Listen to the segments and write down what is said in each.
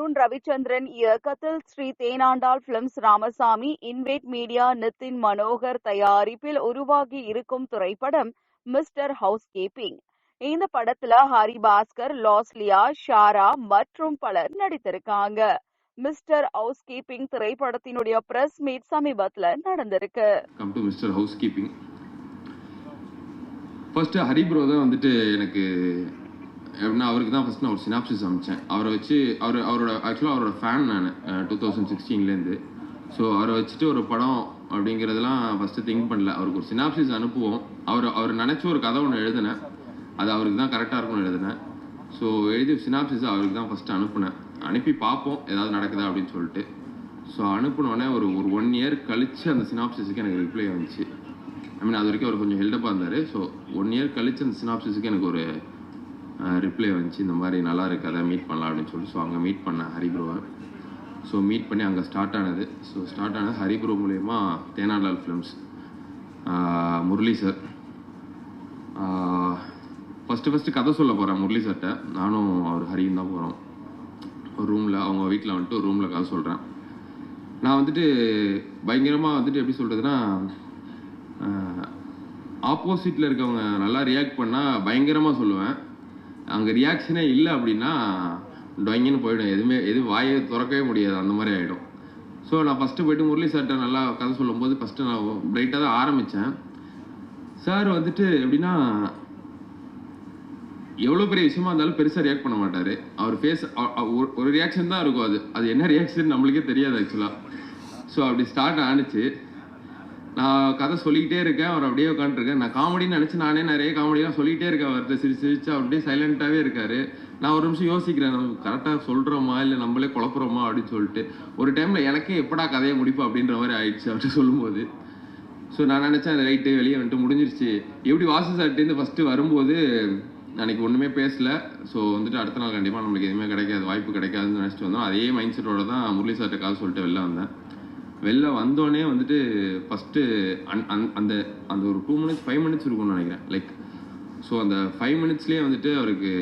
அருண் ரவிச்சந்திரன் இயக்கத்தில் ஸ்ரீ தேனாண்டாள் பிலிம்ஸ் ராமசாமி இன்வேட் மீடியா நிதின் மனோகர் தயாரிப்பில் உருவாகி இருக்கும் திரைப்படம் மிஸ்டர் ஹவுஸ் கீப்பிங் இந்த படத்துல ஹரி பாஸ்கர் லாஸ்லியா ஷாரா மற்றும் பலர் நடித்திருக்காங்க. மிஸ்டர் ஹவுஸ் கீப்பிங் திரைப்படத்தினுடைய பிரஸ் மீட் சமீபத்துல நடந்திருக்கு. Come to mister house keeping Hari bro தான் வந்துட்டு எனக்கு எப்படின்னா அவருக்கு தான் ஃபஸ்ட் நான் ஒரு சினாப்சிஸ் அமைச்சேன். அவரை வச்சு அவர் அவரோட ஆக்சுவலாக அவரோட ஃபேன் நான் டூ தௌசண்ட் சிக்ஸ்டீன்லேருந்து ஸோ அவரை வச்சுட்டு ஒரு படம் அப்படிங்கிறதெல்லாம் ஃபஸ்ட்டு திங்க் பண்ணல. அவருக்கு ஒரு சினாப்சிஸ் அனுப்புவோம். அவர் அவர் நினச்ச ஒரு கதை ஒன்று எழுதினேன். அது அவருக்கு தான் கரெக்டாக இருக்கும்னு எழுதினேன். ஸோ எழுதி சினாப்சிஸ் அவருக்கு தான் ஃபஸ்ட்டு அனுப்புனேன். அனுப்பி பார்ப்போம். ஏதாவது நடக்குதா அப்படின்னு சொல்லிட்டு. ஸோ அனுப்புனோடனே ஒரு ஒரு ஒன் இயர் கழித்து அந்த சினாப்சிஸுக்கு எனக்கு ரிப்ளை வந்துச்சு. ஐ மீன் அது வரைக்கும் அவர் கொஞ்சம் ஹெல்டப்பாக இருந்தார். ஸோ ஒன் இயர் கழித்து அந்த சினாப்சிஸுக்கு எனக்கு ஒரு ரிப்ளை வந்துச்சு இந்த மாதிரி நல்லா இருக்காத அதை மீட் பண்ணலாம் அப்படின்னு சொல்லிட்டு. ஸோ அங்கே மீட் பண்ணேன் ஹரிப்ரோவை ஸோ மீட் பண்ணி அங்கே ஸ்டார்ட் ஆனது. ஸோ ஸ்டார்ட் ஆனது ஹரிப்ரோ மூலயமா தேனாலால் films Murali sir first first கதை சொல்ல போகிறேன் முரளி சார்கிட்ட நானும் அவர் ஹரியும் தான் போகிறோம் ஒரு ரூமில் அவங்க வீட்டில் வந்துட்டு ரூமில் கதை சொல்கிறேன் நான் வந்துட்டு பயங்கரமாக வந்துட்டு எப்படி சொல்கிறதுனா ஆப்போசிட்டில் இருக்கவங்க நல்லா ரியாக்ட் பண்ணால் பயங்கரமாக சொல்லுவேன். அங்கே ரியாக்ஷனே இல்லை அப்படின்னா டொங்கின்னு போயிடும். எதுவுமே எதுவும் வாயை திறக்கவே முடியாது. அந்த மாதிரி ஆகிடும் ஸோ நான் ஃபஸ்ட்டு போயிட்டு முரளி சார்கிட்ட நல்லா கதை சொல்லும்போது ஃபஸ்ட்டு நான் பிரைட்டாக தான் ஆரம்பித்தேன் சார் வந்துட்டு எப்படின்னா எவ்வளோ பெரிய விஷயமா இருந்தாலும் பெருசாக ரியாக்ட் பண்ண மாட்டார். அவர் ஃபேஸ் ஒரு ரியாக்ஷன் தான் இருக்கும் அது. அது என்ன ரியாக்ஷன் நம்மளுக்கே தெரியாது ஆக்சுவலாக ஸோ அப்படி ஸ்டார்ட் ஆனிச்சு. நான் கதை சொல்லிக்கிட்டே இருக்கேன் அவர் அப்படியே உட்காந்துருக்கேன் நான் காமெடின்னு நினச்சி நானே நிறைய காமெடிலாம் சொல்லிகிட்டே இருக்கேன் அவர்கிட்ட சிரிச்சு சிரிச்சு அப்படியே சைலண்ட்டாகவே இருக்காரு. நான் ஒரு நிமிஷம் யோசிக்கிறேன் நம்ம கரெக்டாக சொல்கிறோமா இல்லை நம்மளே குழப்புறோமா அப்படின்னு சொல்லிட்டு. ஒரு டைமில் எனக்கே எப்படா கதையை முடிப்போம் அப்படின்ற மாதிரி ஆயிடுச்சு அப்படின்னு சொல்லும்போது. ஸோ நான் நினச்சேன் ரைட்டு வெளியே வந்துட்டு முடிஞ்சிருச்சு. எப்படி வாசு சார்ட்டேருந்து ஃபஸ்ட்டு வரும்போது அன்னைக்கு ஒன்றுமே பேசல. ஸோ வந்துட்டு அடுத்த நாள் கண்டிப்பாக நம்மளுக்கு எதுவுமே கிடைக்காது வாய்ப்பு கிடைக்காதுன்னு நினச்சிட்டு வந்தோம். அதே மைண்ட் செட்டோட தான் முரளி சார்கிட்ட காசு சொல்லிட்டு வெளில வந்தேன். வெளில வந்தோடனே வந்துட்டு ஃபஸ்ட்டு அன் அந் அந்த அந்த ஒரு டூ மினிட்ஸ் ஃபைவ் மினிட்ஸ் இருக்கும்னு நினைக்கிறேன். லைக் ஸோ அந்த ஃபைவ் மினிட்ஸ்லேயே வந்துட்டு அவருக்கு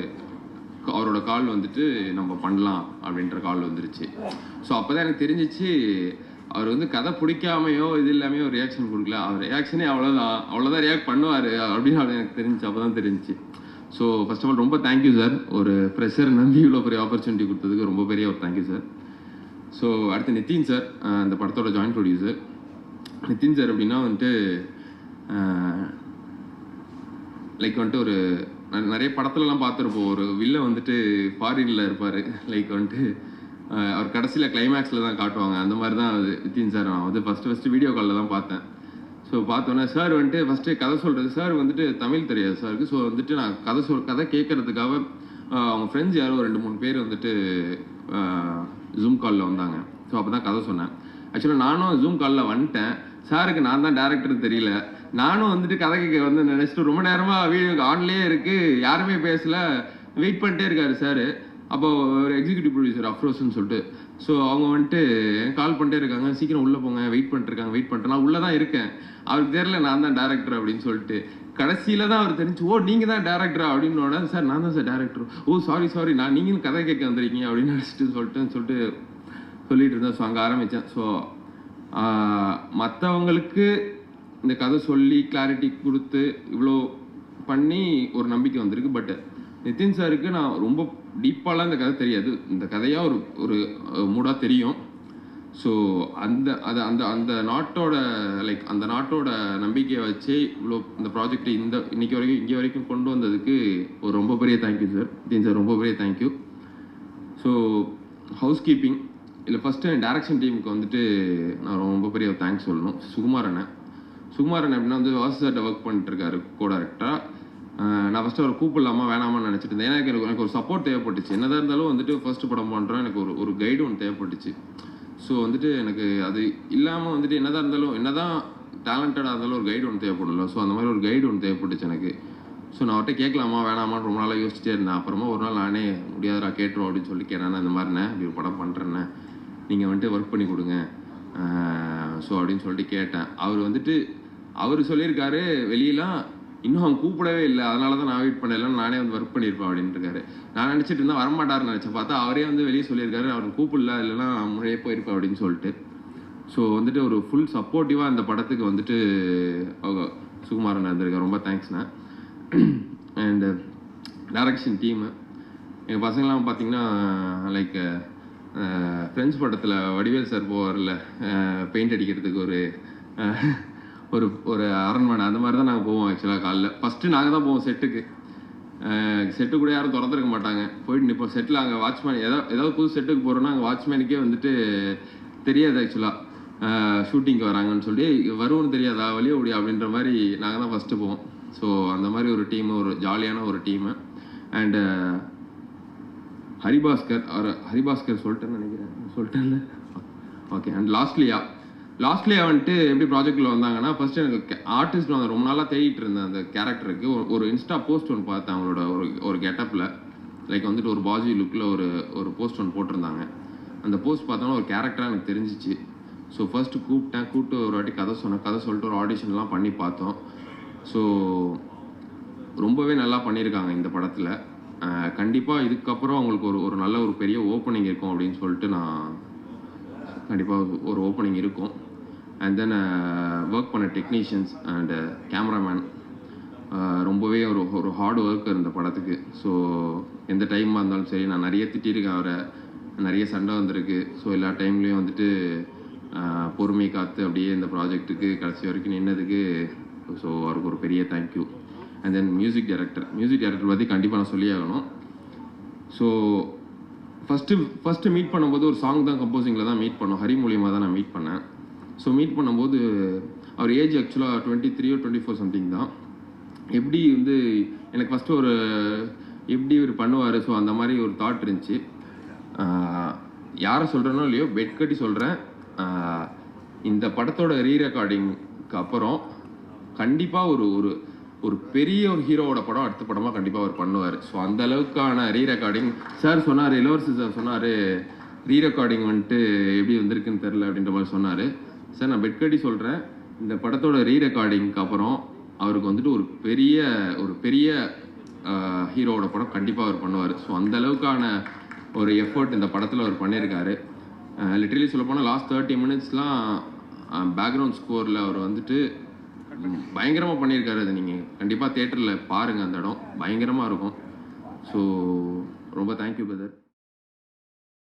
அவரோட கால் வந்துட்டு நம்ம பண்ணலாம் அப்படின்ற கால் வந்துருச்சு. ஸோ அப்போ தான் எனக்கு தெரிஞ்சிச்சு அவர் வந்து கதை பிடிக்காமையோ இது இல்லாமையோ ஒரு ரியாக்ஷன் கொடுக்கல. அவர் ரியாக்ஷனே அவ்வளோதான் அவ்வளோதான் ரியாக்ட் பண்ணுவார் அப்படின்னு அது எனக்கு தெரிஞ்சிச்சு. அப்போ தான் தெரிஞ்சிச்சு. ஸோ ஃபர்ஸ்ட் ஆஃப் ஆல் ரொம்ப தேங்க்யூ சார் ஒரு ப்ரெஷர் நம்பி இவ்வளோ பெரிய ஆப்பர்ச்சுனிட்டி கொடுத்ததுக்கு ரொம்ப பெரிய ஒரு தேங்க்யூ சார் ஸோ அடுத்து நிதின் சார் அந்த படத்தோட ஜாயின்ட் ப்ரொடியூசர் நிதின் சார் அப்படின்னா வந்துட்டு லைக் வந்துட்டு ஒரு நிறைய படத்துலலாம் பார்த்துருப்போம். ஒரு வில்ல வந்துட்டு ஃபாரினில் இருப்பார். லைக் வந்துட்டு அவர் கடைசியில் கிளைமேக்ஸில் தான் காட்டுவாங்க. அந்த மாதிரி தான் அது நிதின் சார் நான் வந்து ஃபஸ்ட்டு ஃபஸ்ட்டு வீடியோ காலில் தான் பார்த்தேன். ஸோ பார்த்தோன்னே சார் வந்துட்டு ஃபஸ்ட்டு கதை சொல்கிறது சார் வந்துட்டு தமிழ் தெரியாது சாருக்கு ஸோ வந்துட்டு நான் கதை சொல் கதை கேட்கறதுக்காக அவங்க ஃப்ரெண்ட்ஸ் யாரோ ரெண்டு மூணு பேர் வந்துட்டு ஜூம் காலில் வந்தாங்க. ஸோ அப்போ தான் கதை சொன்னேன். ஆக்சுவலாக நானும் ஜூம் காலில் வந்துட்டேன். சாருக்கு நான் தான் டேரக்டர் தெரியல. நானும் வந்துட்டு கதை கேட்க வந்து நினச்சிட்டு ரொம்ப நேரமாக வீடியோ ஆன்லேயே இருக்குது யாருமே பேசல. வெயிட் பண்ணிட்டே இருக்காரு சார் அப்போ ஒரு எக்ஸிக்யூட்டிவ் ப்ரொடியூசர் அஃப்ரோஸ்ன்னு சொல்லிட்டு. ஸோ அவங்க வந்துட்டு கால் பண்ணிட்டே இருக்காங்க. சீக்கிரம் உள்ளே போங்க. வெயிட் பண்ணிட்டுருக்காங்க வெயிட் பண்ணிட்டு நான் உள்ளே தான் இருக்கேன். அவருக்கு தெரியல நான் தான் டேரக்டர் அப்படின்னு சொல்லிட்டு. கடைசியில் தான் அவர் தெரிஞ்சு ஓ நீங்கள் தான் டேரக்டரா அப்படின்னு உடனே சார் நான் தான் sir director oh sorry sorry நான் நீங்களும் கதை கேட்க வந்திருக்கீங்க. அப்படின்னு நினச்சிட்டு சொல்லிட்டு சொல்லிட்டு சொல்லிட்டு இருந்தேன். ஸோ அங்கே ஆரம்பித்தேன் ஸோ மற்றவங்களுக்கு இந்த கதை சொல்லி கிளாரிட்டி கொடுத்து இவ்வளோ பண்ணி ஒரு நம்பிக்கை வந்திருக்கு. பட் நிதின் சாருக்கு நான் ரொம்ப டீப்பாலாம் இந்த கதை தெரியாது. இந்த கதையாக ஒரு ஒரு மூடாக தெரியும். ஸோ அந்த அது அந்த அந்த நாட்டோட லைக் அந்த நாட்டோட நம்பிக்கையை வச்சு இவ்வளோ இந்த ப்ராஜெக்ட் இந்த இன்னைக்கு வரைக்கும் இங்கே வரைக்கும் கொண்டு வந்ததுக்கு ஒரு ரொம்ப பெரிய தேங்க்யூ சார் தீன் சார் ரொம்ப பெரிய thank you so house keeping இதில் ஃபஸ்ட்டு டேரக்ஷன் டீமுக்கு வந்துட்டு நான் ரொம்ப பெரிய தேங்க்ஸ் சொல்லணும். சுகுமார் அண்ணன். அப்படின்னா வந்து வாசு சார்ட்ட ஒர்க் பண்ணிட்டுருக்காரு கோ டேரக்டராக நான் ஃபஸ்ட்டு அவர் கூப்பிடலாமா வேணாமான்னு நினச்சிட்டு இருந்தேன். ஏன்னா எனக்கு எனக்கு ஒரு சப்போர்ட் தேவைப்பட்டுச்சு. என்னதாக இருந்தாலும் வந்துட்டு ஃபஸ்ட்டு படம் பண்ணுறோம் எனக்கு ஒரு ஒரு கைடு ஒன்று தேவைப்பட்டுச்சு. ஸோ வந்துட்டு எனக்கு அது இல்லாமல் வந்துட்டு என்னதான் இருந்தாலும் என்னதான் டேலண்டடாக இருந்தாலும் ஒரு கைடு ஒன்று தேவைப்படல ஸோ அந்த மாதிரி ஒரு கைடு ஒன்று தேவைப்பட்டுச்சு எனக்கு. ஸோ நான் அவர்கிட்ட கேட்கலாமா வேணாமான்னு ரொம்ப நாளாக யோசிச்சிட்டே இருந்தேன். அப்புறமா ஒரு நாள் நானே முடியாதரா கேட்டுரும் அப்படின்னு சொல்லி கேட்டேன். இந்த மாதிரிண்ணே இப்படி ஒரு படம் பண்ணுறேண்ணே நீங்கள் வந்துட்டு ஒர்க் பண்ணி கொடுங்க. ஸோ அப்படின்னு சொல்லிட்டு கேட்டேன். அவர் வந்துட்டு அவர் சொல்லியிருக்காரு வெளியெலாம் இன்னும் அவன் கூப்பிடவே இல்லை. அதனால தான் நான் வெயிட் பண்ணல. நானே வந்து ஒர்க் பண்ணியிருப்பேன் அப்படின்னு இருக்காரு நான் நினச்சிட்டு இருந்தால் வரமாட்டாருன்னு நினச்சேன். பார்த்தா அவரே வந்து வெளியே சொல்லியிருக்காரு. அவர் கூப்பிடல இல்லைன்னா முறையே போயிருப்பேன் அப்படின்னு சொல்லிட்டு. ஸோ வந்துட்டு ஒரு ஃபுல் சப்போர்ட்டிவாக அந்த படத்துக்கு வந்துட்டு அவங்க சுகுமாரன் இருந்திருக்காரு ரொம்ப தேங்க்ஸ்ண்ணா அண்டு டைரக்ஷன் டீமு எங்கள் பசங்களாம் பார்த்தீங்கன்னா லைக் ஃப்ரெண்ட்ஸ் படத்தில் வடிவேல் சார் போவார்ல பெயிண்ட் அடிக்கிறதுக்கு ஒரு ஒரு ஒரு அரண்மனை அந்த மாதிரி தான் நாங்கள் போவோம் ஆக்சுவலாக காலைல. ஃபஸ்ட்டு நாங்கள் தான் போவோம் செட்டுக்கு செட்டு கூட யாரும் திறந்துருக்க மாட்டாங்க. போயிட்டு நிற்போம் செட்டில் அங்கே வாட்ச்மேன் ஏதாவது ஏதாவது புது செட்டுக்கு போகிறோன்னா அங்கே வாட்ச்மேனுக்கே வந்துட்டு தெரியாது ஆக்சுவலாக ஷூட்டிங்க்கு வராங்கன்னு சொல்லி வருவோன்னு தெரியாதா? வழியே ஓடி அப்படின்ற மாதிரி நாங்கள் தான் ஃபஸ்ட்டு போவோம். ஸோ அந்த மாதிரி ஒரு டீமு ஒரு ஜாலியான ஒரு டீமு அண்டு ஹரிபாஸ்கர் அவர் ஹரிபாஸ்கர் சொல்லிட்டேன்னு நினைக்கிறேன். சொல்லிட்டேன்ல. ஓகே அண்ட் லாஸ்ட்லியா லாஸ்ட்லியா வந்துட்டு எப்படி ப்ராஜெக்டில் வந்தாங்கன்னா ஃபர்ஸ்ட் எனக்கு ஆர்டிஸ்ட் வந்து ரொம்ப நாளாக தேடிட்டு இருந்தேன் அந்த கேரக்டருக்கு ஒரு இன்ஸ்டா போஸ்ட் ஒன்று பார்த்தேன் அவங்களோட ஒரு ஒரு கெட்டப்பில் லைக் வந்துட்டு ஒரு பாஜி லுக்கில் ஒரு ஒரு போஸ்ட் ஒன்று போட்டிருந்தாங்க. அந்த போஸ்ட் பார்த்தோன்னா ஒரு கேரக்டராக எனக்கு தெரிஞ்சிச்சு. ஸோ ஃபஸ்ட்டு கூப்பிட்டேன் கூப்பிட்டு ஒரு வாட்டி கதை சொன்னேன். கதை சொல்லிட்டு ஒரு ஆடிஷன்லாம் பண்ணி பார்த்தோம். ஸோ ரொம்பவே நல்லா பண்ணியிருக்காங்க இந்த படத்தில். கண்டிப்பாக இதுக்கப்புறம் அவங்களுக்கு ஒரு ஒரு நல்ல ஒரு பெரிய ஓப்பனிங் இருக்கும் அப்படின்னு சொல்லிட்டு நான் கண்டிப்பாக ஒரு ஓப்பனிங் இருக்கும். அண்ட் தென் ஒர்க் பண்ண டெக்னீஷியன்ஸ் அண்ட் கேமராமேன் ரொம்பவே ஒரு ஒரு ஹார்ட் ஒர்க் இந்த படத்துக்கு. ஸோ எந்த டைமாக இருந்தாலும் சரி நான் நிறைய திட்டிருக்கேன் அவரை. நிறைய சண்டை வந்திருக்கு. ஸோ எல்லா டைம்லேயும் வந்துட்டு uh, பொறுமை காத்து அப்படியே இந்த ப்ராஜெக்ட்டுக்கு கடைசி வரைக்கும் நின்னதுக்கு ஸோ அவருக்கு ஒரு பெரிய thank you and then music director music director பற்றி கண்டிப்பாக நான் சொல்லி ஆகணும். ஸோ ஃபஸ்ட்டு ஃபஸ்ட்டு மீட் பண்ணும்போது ஒரு சாங் தான் கம்போசிங்கில் தான் மீட் பண்ணோம். ஹரி மூலியமாக தான் நான் மீட் பண்ணேன். ஸோ மீட் பண்ணும்போது அவர் ஏஜ் ஆக்சுவலாக twenty three twenty four something தான். எப்படி வந்து எனக்கு ஃபஸ்ட்டு ஒரு எப்படி இவர் பண்ணுவார்? ஸோ அந்த மாதிரி ஒரு தாட் இருந்துச்சு. யாரை சொல்கிறேனோ இல்லையோ பெட் கட்டி சொல்கிறேன் இந்த படத்தோட ரீ ரெக்கார்டிங்க்கு அப்புறம் கண்டிப்பாக ஒரு ஒரு ஒரு பெரிய ஒரு ஹீரோவோட படம் அடுத்த படமாக கண்டிப்பாக அவர் பண்ணுவார். ஸோ அந்த அளவுக்கான ரீ ரெக்கார்டிங் சார் சொன்னார் இளவரசி சார் சொன்னார் ரீ ரெக்கார்டிங் வந்துட்டு எப்படி வந்திருக்குன்னு தெரில அப்படின்ற மாதிரி சொன்னார். சார் நான் பெட் கட்டி சொல்கிறேன் இந்த படத்தோட ரீ ரெக்கார்டிங்க்கு அப்புறம் அவருக்கு வந்துட்டு ஒரு பெரிய ஒரு பெரிய ஹீரோவோட படம் கண்டிப்பாக அவர் பண்ணுவார். ஸோ அந்த அளவுக்கான ஒரு எஃபர்ட் இந்த படத்தில் அவர் பண்ணியிருக்காரு லிட்டரலி சொல்ல போனால் லாஸ்ட் தேர்ட்டி மினிட்ஸ்லாம் பேக்ரவுண்ட் ஸ்கோரில் அவர் வந்துட்டு பயங்கரமாக பண்ணியிருக்காரு அது நீங்கள் கண்டிப்பாக தேட்டரில் பாருங்கள் அந்த இடம். பயங்கரமாக இருக்கும். ஸோ ரொம்ப தேங்க்யூ பிரதர்